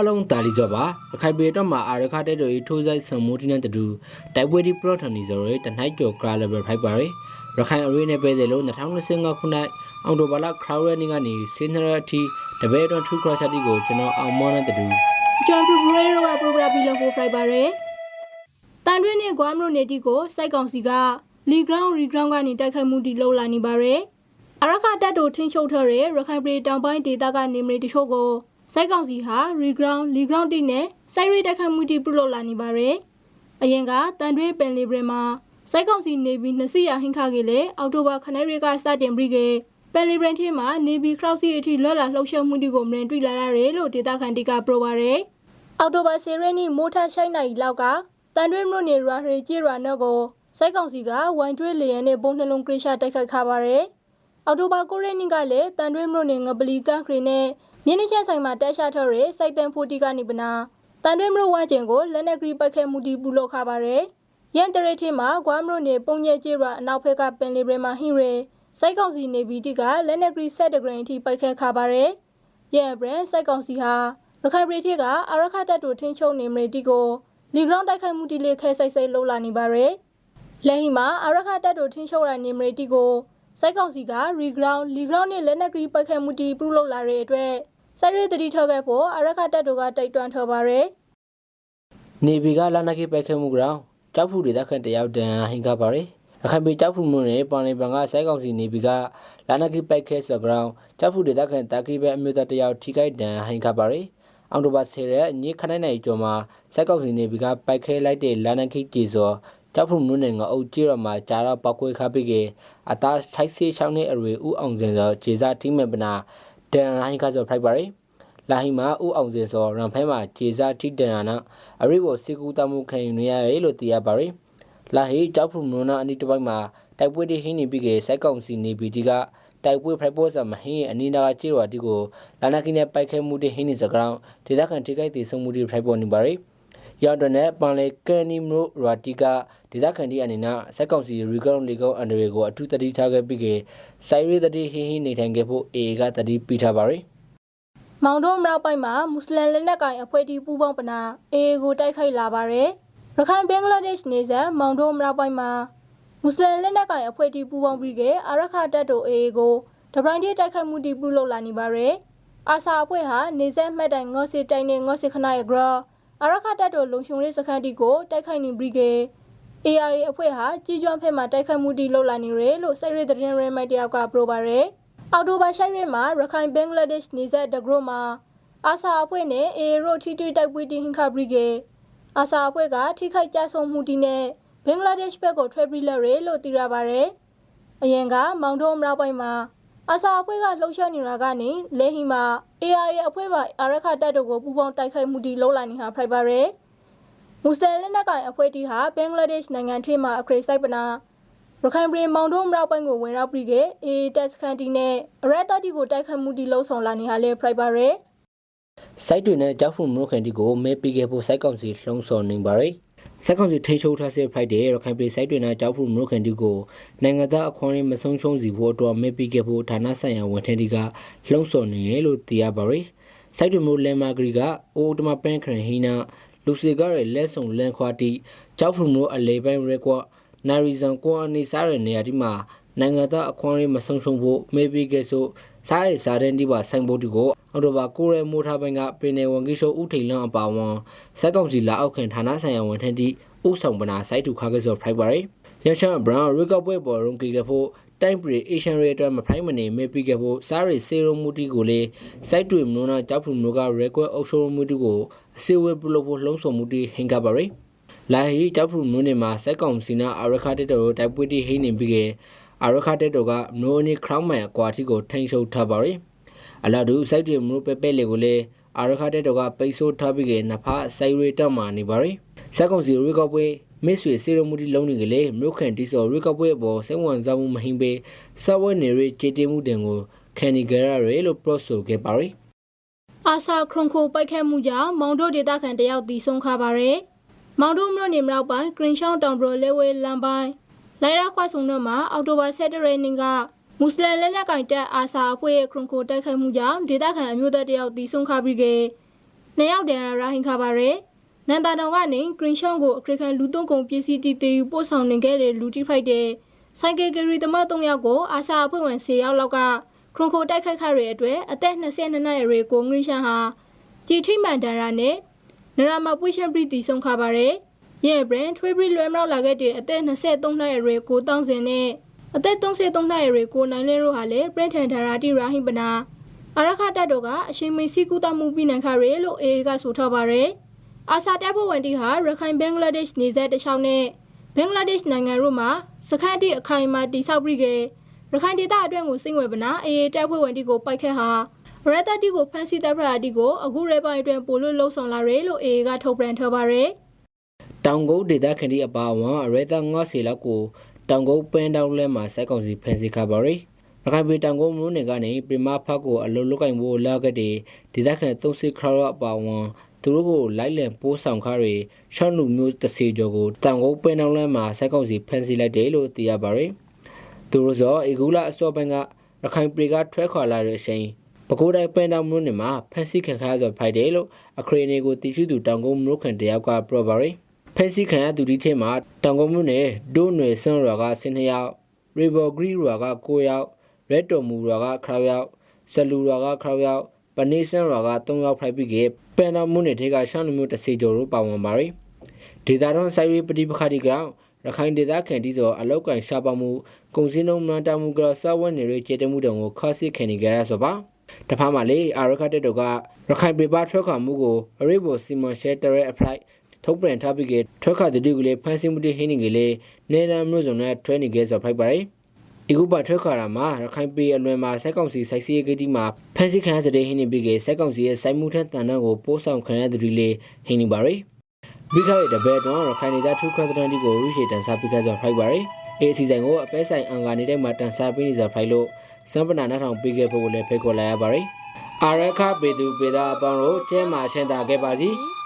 အားလုံးတာလီစောပါရခိုင်ပြည်တော့မှာအာရခတဲ့တို့ထိုးဆိုင်ဆံမိုးတင်းတဲ့တူတိုက်ပွဲဒီပရော့ထန်နီဆိုရတနိုက်ကျော်ကရာလဘယ်ဖိုက်ပါရရခိုင်အရေးနဲ့ပဲတယ်လို့2025ခုနှစ်အောက်တိုဘာလခရောရဲနေကနေစင်နရအထိတပည့်တော်ထူခရချတီကိုကျွန်တော်အောင်မောင်းတဲ့တူဂျွန်ဖူဘရဲရောကပရိုဂရမ်ပြီးလုံးကိုဖိုက်ပါရယ်တန်တွင်းနဲ့ဂွမ်ရိုနေတီကိုစိုက်ကောင်စီကလီဂရောင်းရီဂရောင်းကနေတိုက်ခိုက်မှုတီလှုပ်လာနေပါရယ်အရခတပ်တို့ထင်းချုပ်ထားတဲ့ရခိုင်ပြည်တောင်ပိုင်းဒေသကနေမရီတချို့ကို စိုက်ကောင်စီဟာရီဂရောင်းလီဂရောင်းတီနဲ့စိုက်ရီတိုက်ခိုက်မှုတီပြုလုပ်လာနေပါရယ်အရင်ကတန်တွင်းပင်လီဘရမှာစိုက်ကောင်စီနေပြီး2စီရဟင်ခါကေလေအောက်တိုဘာခနဲရီကစတင်ပြီးကေပယ်လီဘရန်ထဲမှာနေပြီးခရောက်စီအထိလွတ်လာလှုပ်ရှားမှုတီကိုမရင်တွေ့လာရတယ်လို့ဒေတာခန်တီကပြောပါရယ်အောက်တိုဘာ10ရက်နေ့မိုးထရှိုင်းနိုင်လောက်ကတန်တွဲမြို့နယ်ရွာဟရေကြီးရွာနောက်ကိုစိုက်ကောင်စီကဝိုင်တွဲလေရန်နဲ့ပုံနှလုံးကရိရှာတိုက်ခိုက်ခါပါရယ်အောက်တိုဘာ9ရက်နေ့ကလည်းတန်တွဲမြို့နယ်ငပလီကန်ခရီနဲ့ မြင်းနှချက်ဆိုင်မှာတက်ရှာထော်ရဲစိုက်တန်ဖိုတီကနေပနာတန်တွဲမြို့ဝမ်းကျင်ကိုလက်နက်ကရီပတ်ခဲမှုတီပူလို့ခါပါရယ်ရန်တရဲထင်းမှာဂွမ်မြို့နယ်ပုံညဲကြီးရွာအနောက်ဘက်ကပင်လီဘရမှာဟိရဲစိုက်ကောင်စီနေဗီတီကလက်နက်ကရီဆက်တဂရန်အထိပိုက်ခဲခါပါရယ်ရန်ဘရန်စိုက်ကောင်စီဟာရခိုင်ပြည်ထက်ကအာရခတပ်တို့ထင်းချုံနေမရီတီကိုလီဂရောင်းတိုက်ခိုက်မှုတီလေးခဲဆိုင်ဆိုင်လှုပ်လာနေပါရယ်လက်ဟီမှာအာရခတပ်တို့ထင်းချုံရနေမရီတီကို စိုက်ကောင်စီကရီဂရောင်းလီဂရောင်းနဲ့လက်နက်ကရီပိုက်ခဲမှုတီပြုလုပ်လာတဲ့အတွက်စိုက်ရည်တတိထောက်ခဲ့ဖို့အာရခတပ်တို့ကတိုက်တွန်းထော်ပါရယ်နေဗီကလာနာကိပိုက်ခဲမှုကြောင့်ကြောက်ဖူဒေသခန့်တယောက်တန်ဟင်ကပါရရခိုင်ပြည်ကြောက်ဖူမြို့နယ်ပန်လီပန်ကစိုက်ကောင်စီနေဗီကလာနာကိပိုက်ခဲဆိုကြောင့်ကြောက်ဖူဒေသခန့်တာကိပဲအမျိုးသားတယောက်ထိခိုက်တန်ဟင်ကပါရအောက်တိုဘာ10ရက်ညခနိုင်နိုင်ကျော်မှာစိုက်ကောက်စီနေပြီးကပိုက်ခဲလိုက်တဲ့လန်နခိကြည်စော တောက်ဖုံနုနယ်ကအုပ်ကြီးရမှာဂျာတော့ပောက်ကွဲခါပိကအသားထိုက်ဆေးရှောင်းတဲ့အရွယ်ဥအောင်စင်စောဂျေစာတိမပနာဒန်ဟိုင်းကစောဖိုက်ပါရီလာဟီမှာဥအောင်စင်စောရန်ဖဲမှာဂျေစာတိတန်နာအရိဘောစီကူတမှုခံယူနေရတယ်လို့သိရပါရီလာဟီတောက်ဖုံနုနာအနီးတစ်ပိုက်မှာတိုက်ပွဲတွေဟင်းနေပြီးကစိုက်ကောက်စီနေပြီးဒီကတိုက်ပွဲဖရိုက်ပေါ်စမဟင်းအနီးနာကကျေးရွာတီကိုလာနာကိနဲ့ပိုက်ခဲမှုတွေဟင်းနေစကြောင်းဒေသခံထိခိုက်သေးဆုံးမှုတွေဖရိုက်ပေါ်နေပါရီ ရန်တနဲ့ပန်လေကန်နီမိုရာတီကဒေသခံတီအနေနဲ့စက်ကောင်စီရီကောင်းလီကောင်းအန်ဒရီကိုအထူးတတိထားခဲ့ပြီးကစိုင်ရီတတိဟင်းဟင်းနေထိုင်ခဲ့ဖို့အေကတတိပြထားပါရီမောင်တို့မြောက်ပိုင်းမှာမွတ်စလင်လက်နက်ကိုင်အဖွဲ့တီပူးပေါင်းပနာအေအေကိုတိုက်ခိုက်လာပါရယ်ရခိုင်ဘင်္ဂလားဒေ့ရှ်နေဆက်မောင်တို့မြောက်ပိုင်းမှာမွတ်စလင်လက်နက်ကိုင်အဖွဲ့တီပူးပေါင်းပြီးကအာရခတပ်တို့အေအေကိုဒပရိုင်းတီတိုက်ခိုက်မှုတီပြုလုပ်လာနေပါရယ်အာဆာအဖွဲ့ဟာနေဆက်မှတ်တိုင်ငေါ့စစ်တိုင်နဲ့ငေါ့စစ်ခနာရဲ့ဂရ အာရခတပ်တို့လုံခြုံရေးစခန်းတီကိုတိုက်ခိုက်နေပြီးက AR အဖွဲ့ဟာကြီးကျွမ်းဖက်မှာတိုက်ခိုက်မှုတီလုပ်လာနေရလို့စိတ်ရတဲ့ရင်ရဲမိုက်တယောက်ကပြောပါရယ်အော်တိုဘာရှိုက်ရဲမှာရခိုင်ဘင်္ဂလားဒေ့ရှ်နေဆက်ဒဂရိုမှာအာဆာအဖွဲ့နဲ့ AA ရိုထီထွေတိုက်ပွဲတင်ဟင်ခဘရီကေအာဆာအဖွဲ့ကထိခိုက်ကြဆုံးမှုတီနဲ့ဘင်္ဂလားဒေ့ရှ်ဘက်ကိုထွက်ပြေးလာရဲလို့သိရပါရယ်အရင်ကမောင်တို့မြောက်ပိုင်းမှာ အာဆာအဖွဲ့ကလှုပ်ရှားနေတာကနေလဲဟီမှာ AR အဖွဲ့ပါအာရခတပ်တို့ကိုပူးပေါင်းတိုက်ခိုက်မှုတီလုပ်လာနေဟာဖိုက်ပါရယ်မွတ်စလင်လက်နက်ကိုင်အဖွဲ့တီဟာဘင်္ဂလားဒေ့ရှ်နိုင်ငံထဲမှာအခရိစိုက်ပနာရခိုင်ပြည်မောင်တို့မြောက်ပိုင်းကိုဝင်ရောက်ပြီးကအေတက်စခန်တီနဲ့အရက်တတီကိုတိုက်ခိုက်မှုတီလှုပ်ဆောင်လာနေဟာလဲဖိုက်ပါရယ်စိုက်တွေနဲ့ကြောက်ဖုံမျိုးခင်တီကိုမဲပေးခဲ့ဖို့စိုက်ကောင်စီလှုံ့ဆော်နေပါရီ စိုက်ကောင်စီထိချုပ်ထားစေဖိုက်တဲ့ရခိုင်ပြည်စိုက်တွေနဲ့ကြောက်ဖုံမျိုးခင်တီကိုနိုင်ငံသားအခွင့်အရေးမဆုံးရှုံးစီဖို့အတွက်မဲပေးခဲ့ဖို့ဌာနဆိုင်ရာဝန်ထမ်းတွေကလှုံ့ဆော်နေတယ်လို့သိရပါရီစိုက်တွေမျိုးလန်မာဂရီကအိုတိုမပန်ခရန်ဟီနာလူစီကရဲ့လက်ဆောင်လန်ခွာတီကြောက်ဖုံမျိုးအလေပိုင်းရက်ကွာနာရီဇန်ကွန်အနီစားတဲ့နေရာဒီမှာ နိုင်ငံသားအခွင့်အရေးမဆုံးရှုံးဖို့မေးပြီးခဲ့ဆိုစားရစားတဲ့ဒီပါဆိုင်ဘုတ်တီကိုအော်တိုဘာကိုရဲမိုးထားပိုင်းကပင်နယ်ဝန်ကြီးချုပ်ဦးထိန်လန်းအပါဝန်စက်ကောင်စီလာအောက်ခံဌာနဆိုင်ရာဝန်ထမ်းတီဥဆောင်ပနာစိုက်တူခါကစောဖိုက်ပါရီရချန်ဘရောင်းရီကော့ပွဲပေါ်ရုံးကီကဖို့တိုင်းပရီအေရှန်ရီအတွက်မဖိုင်းမနေမေပြီးကဖို့စားရီစေရုံမူတီကိုလေစိုက်တွေမလို့နာကြောက်ဖူမျိုးကရဲကွက်အုပ်ရှုံးမှုတီကိုအစီဝဲပြုလုပ်ဖို့လှုံ့ဆော်မှုတီဟင်ကပါရီလာဟီကြောက်ဖူမျိုးနေမှာစက်ကောင်စီနာအာရခတက်တော်တိုက်ပွဲတီဟိနေပြီးက အာရခတက်တော်ကနိုနီခရောင်းမိုင်အကွာတီကိုထိန်ရှုပ်ထားပါရီအလာဒူစိုက်တွေမျိုးပဲပဲလေကိုလေအာရခတဲ့တော့ကပိတ်ဆိုးထားပြီးကနဖာဆိုင်ရီတက်မာနေပါရီစက်ကောင်စီရီကော့ပွဲမစ်ဆွေစီရမူဒီလုံးနေကလေးမြို့ခန်တီဆိုရီကော့ပွဲအပေါ်စိတ်ဝင်စားမှုမဟင်းပေစဝဲနေရီဂျေတီမှုတင်ကိုခန်နီဂရာရီလို့ပရော့ဆိုခဲ့ပါရီအာဆာခရွန်ခိုပိုက်ခတ်မှုကြောင့်မောင်တို့ဒေသခံတယောက်တီဆုံးခါပါရယ်မောင်တို့မြို့နေမြောက်ပိုင်းဂရင်ရှောင်းတောင်ဘရိုလဲဝဲလမ်းပိုင်း လိုက်ရခွာဆုံတို့မှာအောက်တိုဘာ7ရက်နေ့ကမွတ်စလင်လက်နက်ကင်တပ်အာဆာအဖွဲ့ရဲ့ခရွန်ခိုတိုက်ခိုက်မှုကြောင့်ဒေသခံအမျိုးသားတယောက်တီဆုံးခါပြီးကနနှစ်ယောက်တန်ရာဟင်ခါပါရယ်နန္တာတောင်ကနေဂရင်ရှောင်းကိုအခရကန်လူသုံးကုန်ပစ္စည်းတီတေယူပို့ဆောင်နေခဲ့တဲ့လူတီဖိုက်တဲ့ဆိုင်ကယ်ဂရီသမား၃ယောက်ကိုအာစာအဖွဲ့ဝင်10ယောက်လောက်ကခရုံခိုတိုက်ခိုက်ခရရဲ့အတွက်အသက်22နှစ်အရွယ်ကိုငရင်းရှန်ဟာကြည်ထိမှန်တန်ရာနဲ့နရမပွေရှန်ပရီတီဆုံးခါပါရယ် ရဲ့ဘရန်ထွေးပရီလွယ်မလောက်လာခဲ့တဲ့အသက်23နှစ်အရွယ်ကိုတောင်းစင်နဲ့အသက်33နှစ်အရွယ်ကိုနိုင်လင်းတို့ဟာလည်းပရင်ထန်ဒါရာတီရာဟိပနာအရခတ်တပ်တို့ကအရှိန်မေစီကူတမှုပြီးနိုင်ခရဲလို့အေအေကဆိုထားပါရယ်အာဆာတပ်ဖွဲ့ဝင်တီဟာရခိုင်ဘင်္ဂလားဒေ့ရှ်နေဆက်တစ်လျှောက်နဲ့ဘင်္ဂလားဒေ့ရှ်နိုင်ငံတို့မှာစခန်းတီအခိုင်အမာတိဆောက်ပြီးခဲ့ရခိုင်ဒေသအတွင်းကိုစိမ့်ဝယ်ပနာအေအေတပ်ဖွဲ့ဝင်တီကိုပိုက်ခတ်ဟာရတတီကိုဖန်စီတပ်ဖွဲ့အတီကိုအခုရဲပိုင်းအတွင်းပိုလို့လှုပ်ဆောင်လာရယ်လို့အေအေကထုတ်ပြန်ထားပါရယ် တောင်ကုန်းဒေသခန္တီအပါအဝင်အရဲသား90လောက်ကိုတောင်ကုန်းပန်းတောင်းလဲမှာစိုက်ကောင်စီဖန်စီခါပါရီရခိုင်ပြည်တောင်ကုန်းမြို့နယ်ကနေပြမဖတ်ကိုအလုံးလုတ်ကင်ဖို့လာခဲ့တဲ့ဒေသခံ30ခရအပါအဝင်သူတို့ကိုလိုက်လံပိုးဆောင်ခါတွေရှောင်းလူမျိုးတစ်စီကျော်ကိုတောင်ကုန်းပန်းတောင်းလဲမှာစိုက်ကောင်စီဖန်စီလိုက်တယ်လို့သိရပါရီသူတို့ဆိုအီဂူလာအစောပိုင်းကရခိုင်ပြည်ကထွက်ခွာလာတဲ့အချိန်ပကိုးတိုင်းပန်းတောင်းမြို့နယ်မှာဖန်စီခံခါဆိုဖိုက်တယ်လို့အခရီးနေကိုတည်ရှိသူတောင်ကုန်းမြို့ခံတယောက်ကပြောပါရီ ဖက်စီခံရသူဒီထဲမှာတောင်ကုန်းမြို့နယ်ဒိုးနယ်စွန်းရွာက12ယောက်ရီဘော်ဂရီရွာက9ယောက်ရက်တော်မူရွာက9ယောက်ဆလူရွာက9ယောက်ပနေဆန်ရွာက3ယောက်ဖိုက်ပြီးကပန်တော်မြို့နယ်ထဲကရှမ်းလူမျိုးတစ်စီကျော်တို့ပါဝင်ပါရီဒေတာတော်ဆိုင်ရီပတိပခါဒီကောင်ရခိုင်ဒေသခံတီးစောအလောက်ကန်ရှာပါမှုကုံစင်းလုံးမှန်တမှုကစဝတ်နေရကျေတမှုတုံကိုခါစစ်ခံနေကြရဆိုပါတဖာမှာလေအာရခတက်တို့ကရခိုင်ပြည်ပထွက်ခွာမှုကိုအရိဘောစီမွန်ရှဲတရဲအဖလိုက် ထုတ်ပြန်ထားပြီးကထွက်ခါတတိကလေးဖန်ဆင်းမှုတွေဟင်းနေကလေးနေလမ်းမျိုးစုံနဲ့ထွဲနေခဲ့ဆိုဖိုက်ပါတယ်ဒီကုပထွက်ခါရမှာရခိုင်ပြည်အလွန်မှာစက်ကောင်စီစိုက်စီးဂိတိမှာဖန်စီခန်းစတဲ့ဟင်းနေပြီးကစက်ကောင်စီရဲ့စိုက်မှုထက်တန်တဲ့ကိုပိုးဆောင်ခံရသူတွေလေးဟင်းနေပါရယ်ပြီးခါရဲ့တပည့်တော့ရခိုင်နေသားထူခရသတန်ဒီကိုရူရှိတန်စားပြီးကဆိုဖိုက်ပါရယ်အေးအစီအစဉ်ကိုအပဲဆိုင်အင်္ဂါနေတဲ့မှာတန်စားပြီးနေဆိုဖိုက်လို့စံပနာနာထောင်ပြီးခဲ့ဖို့လည်းဖိတ်ခေါ်လိုက်ရပါရယ်အာရခပေသူပေသားအပေါင်းတို့တဲမှာရှင်းတာခဲ့ပါစီ။